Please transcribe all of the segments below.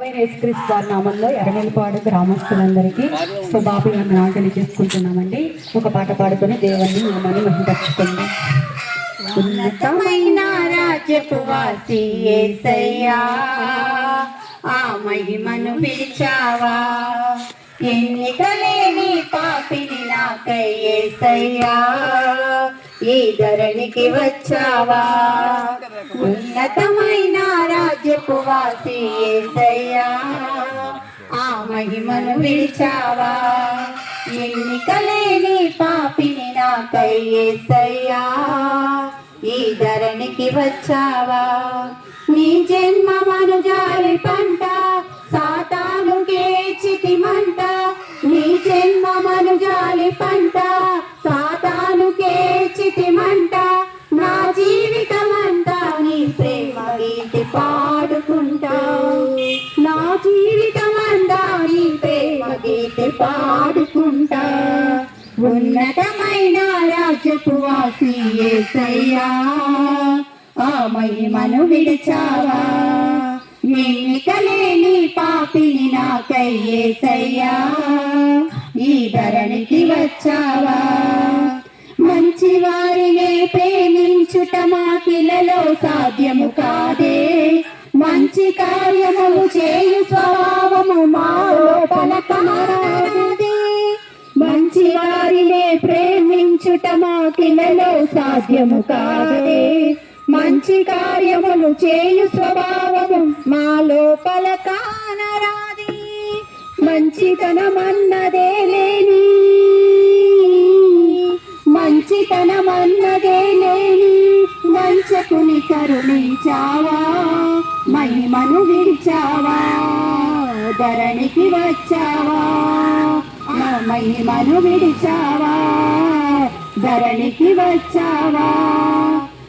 యేసుక్రీస్తు వారి నామంలో ఎర్రమల్లిపాడు గ్రామస్తులందరికీ శుభాభివందనాలు తెలియజేసుకుంటున్నామండి. ఒక పాట పాడుకొని దేవుని నామాన్ని మహిమపరచుకుందాం ఉన్నతమైన రాజ్యపు వాసి ఆ మహిమను పిలిచావా? ఎన్నికలేని పాపిని నాకై యేసయ్యా ఈ ధరణికి వచ్చావా? ఉన్నతమైన వాసి యేసయ్యా ఆ మహిమను విడిచావా? ఎన్నికలేని పాపిని నాకై యేసయ్యా ఈ ధరణికి వచ్చావా? నీ జన్మ మనుజారి పంట ఉన్నతమైన రాజ్యపు వాసి యేసయ్యా ఆ మహిమను విడిచావా? ఎన్నికలేని పాపిని నాకై ఏసయ్యా. ఈ ధరణికి వచ్చావా? మంచి వారినే ప్రేమించుట మాకిలలో సాధ్యము కాదే. మంచి కార్యము చేయు సాధ్యము కాదే. మంచి కార్యములు చేయు స్వభావము మా లోపల కానరాది. మంచితనమన్నదే లేని. మంచితనమన్నదే లేని. మంచకుని కరుణించావా? మహిమను విడిచావా? ధరణికి వచ్చావా? మహిమను విడిచావా? ధరణికి వచ్చావా?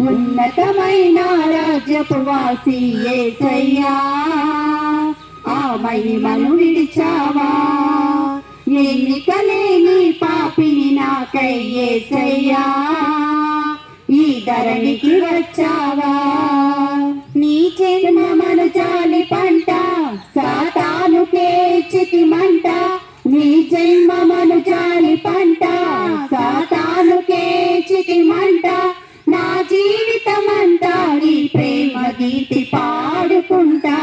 ఉన్నతమైన రాజ్యపు వాసి యేసయ్యా ఆ మహిమను విడిచావా? ఎన్నికలేని పాపిని నాకై యేసయ్యా ఈ ధరణికి వచ్చావా? నీ జన్మమను చాలి పంట సాతాను కేచితి మంట నీ జన్మమను చాలి పంట సాత కేచితి మంట నా జీవితమంతా నీ ప్రేమ గీతి పాడుకుంటా.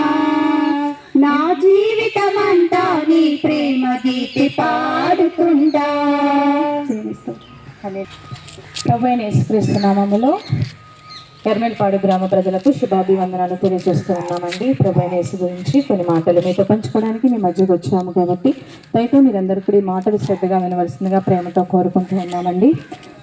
నా జీవితమంతా నీ ప్రేమ గీతి పాడుకుంటా. ప్రభు అయిన యేసుక్రీస్తు నామములో ఎర్మెల్పాడు గ్రామ ప్రజలకు శుభాభివందనాలు తెలియజేస్తూ ఉన్నామండి. ప్రభు గురించి కొన్ని మాటలు మీతో పంచుకోవడానికి మీ మధ్యకు వచ్చాము కాబట్టి దయతో మీరందరూ కూడా ఈ మాటలు శ్రద్ధగా వినవలసిందిగా ప్రేమతో కోరుకుంటూ ఉన్నామండి.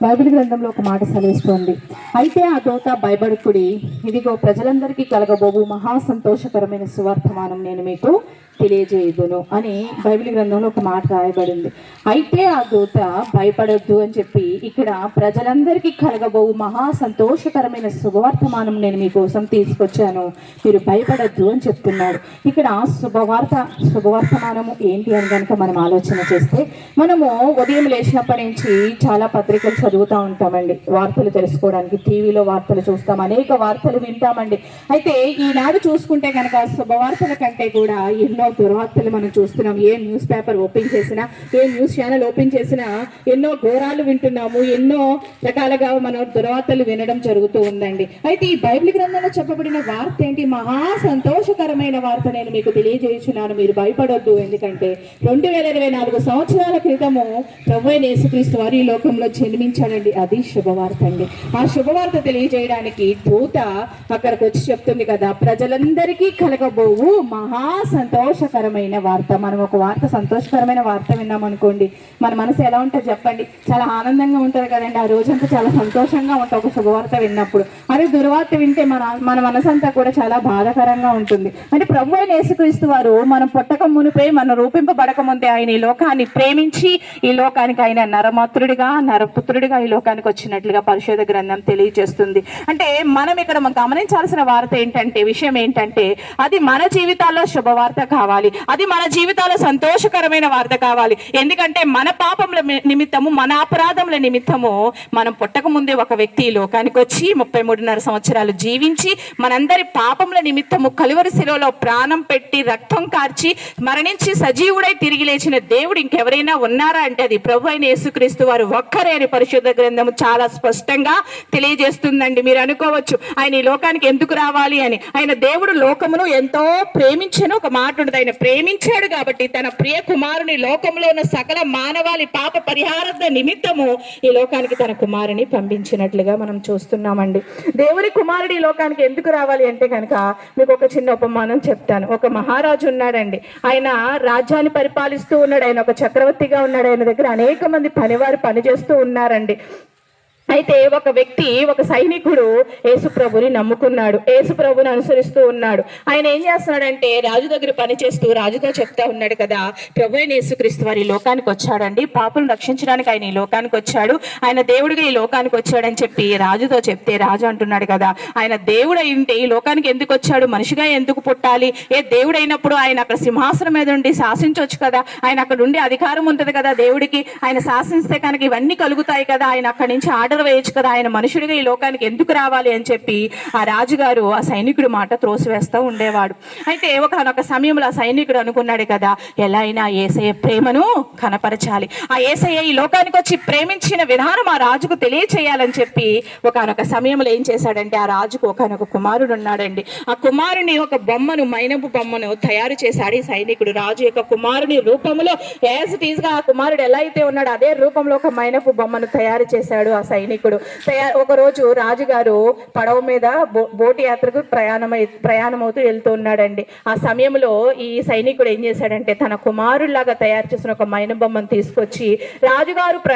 బైబిల్ గ్రంథంలో ఒక మాట సెలవిస్తోంది. అయితే ఆ దోత భయపడుకుడి ఇదిగో ప్రజలందరికీ కలగబోవు మహా సంతోషకరమైన సువార్థమానం నేను మీకు తెలియజేయదును అని బైబిల్ గ్రంథంలో ఒక మాట రాయబడింది. అయితే ఆ దూత భయపడొద్దు అని చెప్పి ఇక్కడ ప్రజలందరికీ కలగబోవు మహా సంతోషకరమైన శుభవర్తమానం నేను మీకోసం తీసుకొచ్చాను. మీరు భయపడొద్దు అని చెప్తున్నాడు. ఇక్కడ శుభవార్త శుభవర్తమానము ఏంటి అని కనుక మనం ఆలోచన చేస్తే మనము ఉదయం లేచినప్పటి నుంచి చాలా పత్రికలు చదువుతూ ఉంటామండి. వార్తలు తెలుసుకోవడానికి టీవీలో వార్తలు చూస్తాం అనేక వార్తలు వింటామండి. అయితే ఈనాడు చూసుకుంటే కనుక శుభవార్తల కంటే కూడా ఎన్నో దుర్వార్తలు మనం చూస్తున్నాం. ఏ న్యూస్ పేపర్ ఓపెన్ చేసినా ఏ న్యూస్ ఛానల్ ఓపెన్ చేసినా ఎన్నో ఘోరాలు వింటున్నాము. ఎన్నో రకాలుగా మనం దుర్వార్తలు వినడం జరుగుతూ ఉందండి. అయితే ఈ బైబిల్ గ్రంథంలో చెప్పబడిన వార్త ఏంటి? మహా సంతోషకరమైన వార్త నేను మీకు తెలియజేయుచున్నాను. మీరు భయపడొద్దు. ఎందుకంటే రెండు వేల ఇరవై నాలుగు సంవత్సరాల క్రితము ప్రభు నేసుక్రీస్తు యేసుక్రీస్తు వారి లోకంలో జన్మించాడండి. అది శుభవార్త అండి. ఆ శుభవార్త తెలియజేయడానికి దూత అక్కడికి వచ్చి చెప్తుంది కదా ప్రజలందరికీ కలగబోవు మహా సంతోషకరమైన వార్త. మనం ఒక వార్త సంతోషకరమైన వార్త విన్నాం అనుకోండి మన మనసు ఎలా ఉంటుంది చెప్పండి. చాలా ఆనందంగా ఉంటుంది కదండి. ఆ రోజంతా చాలా సంతోషంగా ఉంటుంది ఒక శుభవార్త విన్నప్పుడు. అదే దుర్వార్త వింటే మన మన మనసంతా కూడా చాలా బాధాకరంగా ఉంటుంది. అంటే ప్రభు అయిన యేసుక్రీస్తు వారు మనం పుట్టక మునిపే మనం రూపింపబడక ముందే ఆయన ఈ లోకాన్ని ప్రేమించి ఈ లోకానికి ఆయన నరమాతృడిగా నరపుత్రుడిగా ఈ లోకానికి వచ్చినట్లుగా పరిశోధ గ్రంథం తెలియజేస్తుంది. అంటే మనం ఇక్కడ మనం గమనించాల్సిన వార్త ఏంటంటే విషయం ఏంటంటే అది మన జీవితాల్లో శుభవార్త కావాలి. అది మన జీవితాల సంతోషకరమైన వార్త కావాలి. ఎందుకంటే మన పాపముల నిమిత్తము మన అపరాధముల నిమిత్తము మనం పుట్టక ముందే ఒక వ్యక్తి లోకానికి వచ్చి ముప్పై మూడున్నర సంవత్సరాలు జీవించి మనందరి పాపముల నిమిత్తము కలువరి శిలలో ప్రాణం పెట్టి రక్తం కార్చి మరణించి సజీవుడై తిరిగి లేచిన దేవుడు ఇంకెవరైనా ఉన్నారా అంటే అది ప్రభు అయిన యేసుక్రీస్తు వారు ఒక్కరే అని పరిశుద్ధ గ్రంథము చాలా స్పష్టంగా తెలియజేస్తుందండి. మీరు అనుకోవచ్చు ఆయన ఈ లోకానికి ఎందుకు రావాలి అని. ఆయన దేవుడు లోకమును ఎంతో ప్రేమించను ఒక మాట ఉండదు ప్రేమించాడు కాబట్టి తన ప్రియ కుమారుని లోకంలో ఉన్న సకల మానవాళి పాప పరిహార నిమిత్తము ఈ లోకానికి తన కుమారుని పంపించినట్లుగా మనం చూస్తున్నామండి. దేవుని కుమారుడు ఈ లోకానికి ఎందుకు రావాలి అంటే కనుక మీకు ఒక చిన్న ఉపమానం చెప్తాను. ఒక మహారాజు ఉన్నాడండి. ఆయన రాజ్యాన్ని పరిపాలిస్తూ ఉన్నాడు. ఆయన ఒక చక్రవర్తిగా ఉన్నాడు. ఆయన దగ్గర అనేక మంది పనివారు పనిచేస్తూ ఉన్నారండి. అయితే ఒక వ్యక్తి ఒక సైనికుడు యేసుప్రభుని నమ్ముకున్నాడు యేసుప్రభుని అనుసరిస్తూ ఉన్నాడు. ఆయన ఏం చేస్తున్నాడంటే రాజు దగ్గర పనిచేస్తూ రాజుతో చెప్తా ఉన్నాడు కదా ప్రభు అయిన యేసుక్రీస్తు వారి ఈ లోకానికి వచ్చాడండి పాపులను రక్షించడానికి ఆయన ఈ లోకానికి వచ్చాడు. ఆయన దేవుడిగా ఈ లోకానికి వచ్చాడని చెప్పి రాజుతో చెప్తే రాజు అంటున్నాడు కదా ఆయన దేవుడు అయింటే ఈ లోకానికి ఎందుకు వచ్చాడు? మనిషిగా ఎందుకు పుట్టాలి? ఏ దేవుడు అయినప్పుడు ఆయన అక్కడ సింహాసనం మీద ఉండి శాసించవచ్చు కదా? ఆయన అక్కడ ఉండి అధికారం ఉంటుంది కదా దేవుడికి? ఆయన శాసిస్తే కనుక ఇవన్నీ కలుగుతాయి కదా? ఆయన అక్కడి నుంచి ఆడ ఆర్డర్ వేయచ్చు కదా. ఆయన మనుషుడిగా ఈ లోకానికి ఎందుకు రావాలి అని చెప్పి ఆ రాజుగారు ఆ సైనికుడి మాట త్రోసివేస్తూ ఉండేవాడు. అయితే ఒకనొక సమయంలో ఆ సైనికుడు అనుకున్నాడు కదా ఎలా అయినా ఏసయ్య ప్రేమను కనపరచాలి. ఆ ఏసయ్య ఈ లోకానికి వచ్చి ప్రేమించిన విధానం ఆ రాజుకు తెలియచేయాలని చెప్పి ఒకనొక సమయంలో ఏం చేశాడంటే ఆ రాజుకు ఒకనొక కుమారుడు ఉన్నాడండి. ఆ కుమారుని ఒక బొమ్మను మైనపు బొమ్మను తయారు చేశాడు ఈ సైనికుడు. రాజు యొక్క కుమారుని రూపంలో యాజ్ ఇట్ ఈస్గా ఆ కుమారుడు ఎలా అయితే ఉన్నాడో అదే రూపంలో ఒక మైనపు బొమ్మను తయారు చేశాడు ఆ సైనికుడు సైనికుడు. ఒక రోజు రాజుగారు పడవ మీద బోటు యాత్రకు ప్రయాణమై ప్రయాణమవుతూ వెళ్తూ ఉన్నాడండి. ఆ సమయంలో ఈ సైనికుడు ఏం చేశాడంటే తన కుమారుల్లాగా తయారు చేసిన ఒక మైన బొమ్మను తీసుకొచ్చి రాజుగారు ప్ర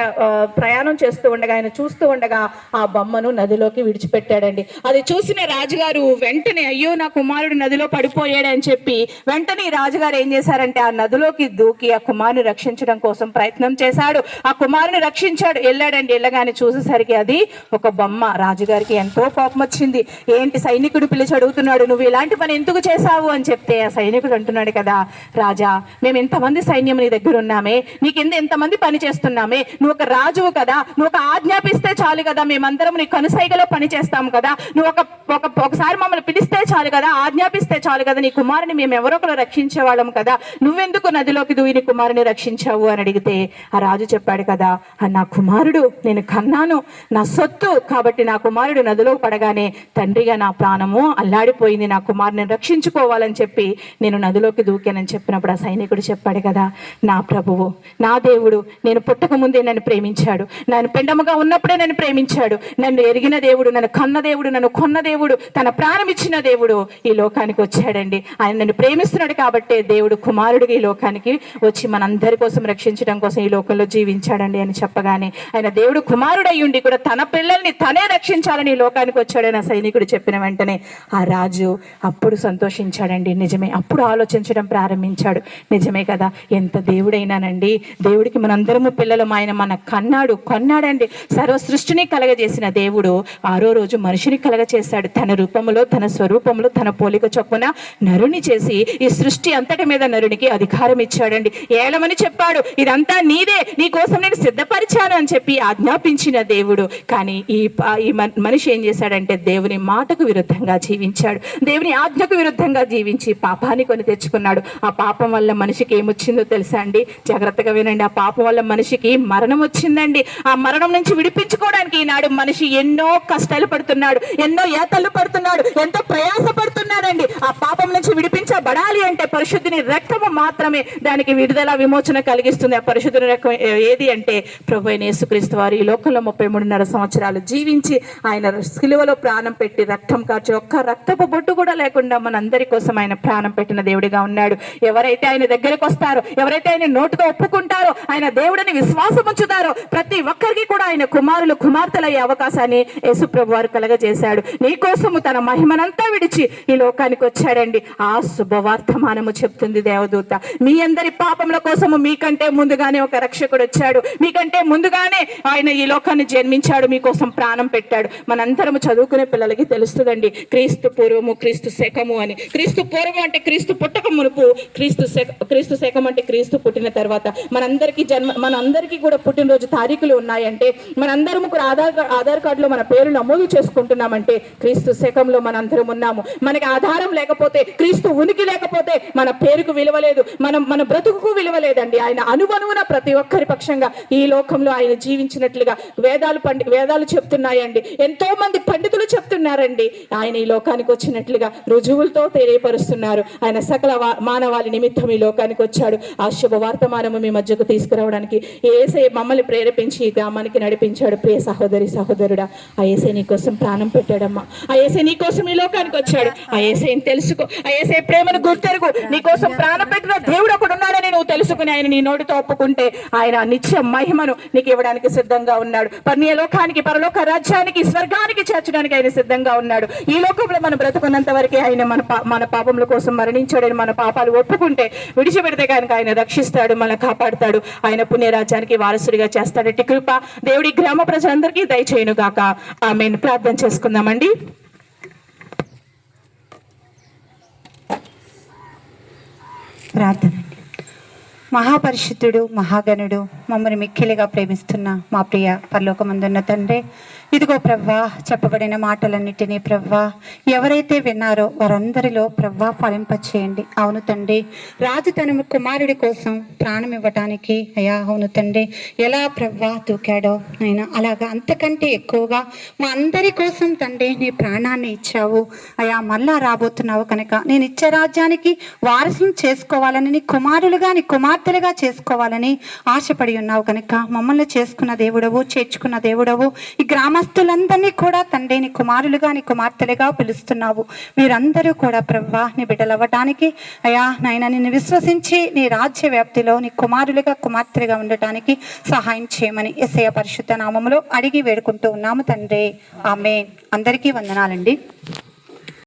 ప్రయాణం చేస్తూ ఉండగా ఆయన చూస్తూ ఉండగా ఆ బొమ్మను నదిలోకి విడిచిపెట్టాడండి. అది చూసిన రాజుగారు వెంటనే అయ్యో నా కుమారుడు నదిలో పడిపోయాడు అని చెప్పి వెంటనే రాజుగారు ఏం చేశారంటే ఆ నదిలోకి దూకి ఆ కుమారుని రక్షించడం కోసం ప్రయత్నం చేశాడు. ఆ కుమారుని రక్షించాడు వెళ్ళాడండి. వెళ్ళగానే చూసేసరికి అది ఒక బొమ్మ. రాజుగారికి ఎంతో కోపం వచ్చింది. ఏంటి సైనికుడు పిలిచి అడుగుతున్నాడు నువ్వు ఇలాంటి పని ఎందుకు చేశావు అని చెప్తే ఆ సైనికుడు అంటున్నాడు కదా రాజా మేము ఎంతమంది సైన్యం నీ దగ్గర ఉన్నామే నీ కింద ఎంతమంది పని చేస్తున్నామే నువ్వు ఒక రాజువు కదా నువ్వు ఒక ఆజ్ఞాపిస్తే చాలు కదా మేమందరం నీ కనుసైగలో పని చేస్తాము కదా నువ్వు ఒక ఒక ఒకసారి మమ్మల్ని పిలిస్తే చాలు కదా ఆజ్ఞాపిస్తే చాలు కదా నీ కుమారుని మేము ఎవరో ఒకరు రక్షించే కదా నువ్వెందుకు నదిలోకి దూయి నీ కుమారుని రక్షించావు? అని అడిగితే ఆ రాజు చెప్పాడు కదా నా కుమారుడు నేను కన్నాను నా సొత్తు కాబట్టి నా కుమారుడు నదిలో పడగానే తండ్రిగా నా ప్రాణము అల్లాడిపోయింది నా కుమారుని రక్షించుకోవాలని చెప్పి నేను నదిలోకి దూకానని చెప్పినప్పుడు ఆ సైనికుడు చెప్పాడు కదా నా ప్రభువు నా దేవుడు నేను పుట్టక ముందే నన్ను ప్రేమించాడు. నన్ను పిండముగా ఉన్నప్పుడే నన్ను ప్రేమించాడు. నన్ను ఎరిగిన దేవుడు నన్ను కన్న దేవుడు నన్ను కొన్న దేవుడు తన ప్రాణం ఇచ్చిన దేవుడు ఈ లోకానికి వచ్చాడండి. ఆయన నన్ను ప్రేమిస్తున్నాడు కాబట్టే దేవుడు కుమారుడిగా ఈ లోకానికి వచ్చి మనందరి కోసం రక్షించడం కోసం ఈ లోకంలో జీవించాడండి అని చెప్పగానే ఆయన దేవుడు కుమారుడు అయ్యుండి కూడా తన పిల్లల్ని తనే రక్షించాలని లోకానికి వచ్చాడని ఆ సైనికుడు చెప్పిన వెంటనే ఆ రాజు అప్పుడు సంతోషించాడండి. నిజమే అప్పుడు ఆలోచించడం ప్రారంభించాడు. నిజమే కదా ఎంత దేవుడైనానండి. దేవుడికి మనందరము పిల్లలం. ఆయన మన కన్నాడు కొన్నాడండి. సర్వ సృష్టిని కలగజేసిన దేవుడు ఆరో రోజు మనిషిని కలగచేశాడు. తన రూపంలో తన స్వరూపంలో తన పోలిక చొప్పున నరుని చేసి ఈ సృష్టి అంతటి మీద నరునికి అధికారం ఇచ్చాడండి. ఏలమని చెప్పాడు ఇదంతా నీదే నీ కోసం నేను సిద్ధపరిచాను అని చెప్పి ఆజ్ఞాపించిన దేవుడు కానీ ఈ ఈ మనిషి ఏం చేశాడంటే దేవుని మాటకు విరుద్ధంగా జీవించాడు. దేవుని ఆజ్ఞకు విరుద్ధంగా జీవించి పాపాన్ని కొని తెచ్చుకున్నాడు. ఆ పాపం వల్ల మనిషికి ఏమొచ్చిందో తెలుసా అండి? జాగ్రత్తగా వినండి. ఆ పాపం వల్ల మనిషికి మరణం వచ్చిందండి. ఆ మరణం నుంచి విడిపించుకోవడానికి ఈనాడు మనిషి ఎన్నో కష్టాలు పడుతున్నాడు. ఎన్నో ఏతలు పడుతున్నాడు. ఎంతో ప్రయాస పడుతున్నాడండి ఆ పడాలి అంటే పరిశుద్ధిని రక్తము మాత్రమే దానికి విడుదల విమోచన కలిగిస్తుంది. ఆ పరిశుద్ధుని రక్తం ఏది అంటే ప్రభు అయిన యేసుక్రీస్తు వారు ఈ లోకంలో ముప్పై మూడున్నర సంవత్సరాలు జీవించి ఆయన సిలువలో ప్రాణం పెట్టి రక్తం కాచి ఒక్క రక్తపు బొట్టు కూడా లేకుండా మనందరి కోసం ఆయన ప్రాణం పెట్టిన దేవుడిగా ఉన్నాడు. ఎవరైతే ఆయన దగ్గరకు వస్తారో ఎవరైతే ఆయన నోటుతో ఒప్పుకుంటారో ఆయన దేవుడిని విశ్వాసం ఉంచుతారో ప్రతి ఒక్కరికి కూడా ఆయన కుమారులు కుమార్తెలయ్యే అవకాశాన్ని యేసుప్రభు వారు కలగజేశాడు. నీ కోసము తన మహిమనంతా విడిచి ఈ లోకానికి వచ్చాడండి. ఆ శుభ శుభవార్తమానము చెప్తుంది దేవదూత. మీ అందరి పాపముల కోసము మీకంటే ముందుగానే ఒక రక్షకుడు వచ్చాడు. మీకంటే ముందుగానే ఆయన ఈ లోకాన్ని జన్మించాడు. మీకోసం ప్రాణం పెట్టాడు. మనందరము చదువుకునే పిల్లలకి తెలుస్తుందండి. క్రీస్తు పూర్వము క్రీస్తు శకము అని. క్రీస్తు పూర్వం అంటే క్రీస్తు పుట్టక మునుపు క్రీస్తు శక క్రీస్తు శకం అంటే క్రీస్తు పుట్టిన తర్వాత. మనందరికీ జన్మ మనందరికీ కూడా పుట్టినరోజు తారీఖులు ఉన్నాయంటే మనందరం కూడా ఆధార్ కార్డు ఆధార్ కార్డులో మన పేరు నమోదు చేసుకుంటున్నామంటే క్రీస్తు శకంలో మనందరం ఉన్నాము. మనకి ఆధారం లేకపోతే క్రీస్తు ఉనికి లేకపోతే మన పేరుకు విలువ లేదు మనం మన బ్రతుకుకు విలువ లేదండి ఆయన అనువనువున ప్రతి ఒక్కరి పక్షంగా ఈ లోకంలో ఆయన జీవించినట్లుగా వేదాలు పండి వేదాలు చెప్తున్నాయండి. ఎంతో మంది పండితులు చెప్తున్నారండి. ఆయన ఈ లోకానికి వచ్చినట్లుగా రుజువులతో తెలియపరుస్తున్నారు. ఆయన సకల మానవాళి నిమిత్తం ఈ లోకానికి వచ్చాడు. ఆ శుభ వర్తమానము మీ మధ్యకు తీసుకురావడానికి ఏసే మమ్మల్ని ప్రేరేపించి ఈ గ్రామానికి నడిపించాడు. ప్రియ సహోదరి సహోదరుడా ఆ ఏసే నీ కోసం ప్రాణం పెట్టాడమ్మా. ఆ ఏసే నీ కోసం ఈ లోకానికి వచ్చాడు. ఆ ఏసైని తెలుసుకో. ఆ ఏసే ప్రేమను గుర్తెరుగు. నీ కోసం ప్రాణం పెట్టిన దేవుడు ఒకడు ఉన్నాడని నువ్వు తెలుసుకుని ఆయన నీ నోటితో ఒప్పుకుంటే ఆయన నిత్య మహిమను నీకు ఇవ్వడానికి సిద్ధంగా ఉన్నాడు. పర్ణీయ లోకానికి పరలోక రాజ్యానికి స్వర్గానికి చేర్చడానికి ఆయన సిద్ధంగా ఉన్నాడు. ఈ లోకంలో మనం బ్రతుకున్నంత వరకే ఆయన మన పా- మన పాపముల కోసం మరణించాడని మన పాపాలు ఒప్పుకుంటే విడిచిపెడితే కనుక ఆయన రక్షిస్తాడు మన కాపాడుతాడు. ఆయన పుణ్యరాజ్యానికి వారసుడిగా చేస్తాడటి కృప దేవుడి గ్రామ ప్రజలందరికీ దయచేయును గాక ఆమెను. ప్రార్థన చేసుకుందామండి. ప్రార్థన మహాపరిశుద్ధుడు మహాగణుడు మమ్మల్ని మిక్కిలిగా ప్రేమిస్తున్న మా ప్రియ పరలోకమందున్న తండ్రి. ఇదిగో ప్రవ్వా చెప్పబడిన మాటలన్నిటినీ ప్రవ్వా ఎవరైతే విన్నారో వారందరిలో ప్రవ్వా ఫలింపచేయండి అవును తండ్రి రాజు తన కుమారుడి కోసం ప్రాణం ఇవ్వటానికి అయా అవును తండ్రి ఎలా ప్రవ్వా దూకాడో అయినా అలాగా అంతకంటే ఎక్కువగా మా అందరి కోసం తండ్రి నీ ప్రాణాన్ని ఇచ్చావు. అయా మళ్ళా రాబోతున్నావు కనుక నేను ఇచ్చే రాజ్యానికి వారసం చేసుకోవాలని నీ కుమారులుగా నీ కుమార్తెలుగా చేసుకోవాలని ఆశపడి ఉన్నావు కనుక. మమ్మల్ని చేసుకున్న దేవుడవు చేర్చుకున్న దేవుడవు. ఈ గ్రామస్తులందరినీ కూడా తండ్రి నీ కుమారులుగా నీ కుమార్తెలుగా పిలుస్తున్నావు. మీరందరూ కూడా ప్రవ్వా నీ బిడ్డలవ్వటానికి. అయా నాయన నిన్ను విశ్వసించి నీ రాజ్య వ్యాప్తిలో నీ కుమారులుగా కుమార్తెలుగా ఉండటానికి సహాయం చేయమని ఎస్ఐ పరిశుద్ధ నామములో అడిగి వేడుకుంటూ ఉన్నాము తండ్రి. ఆమె అందరికీ వందనాలండి.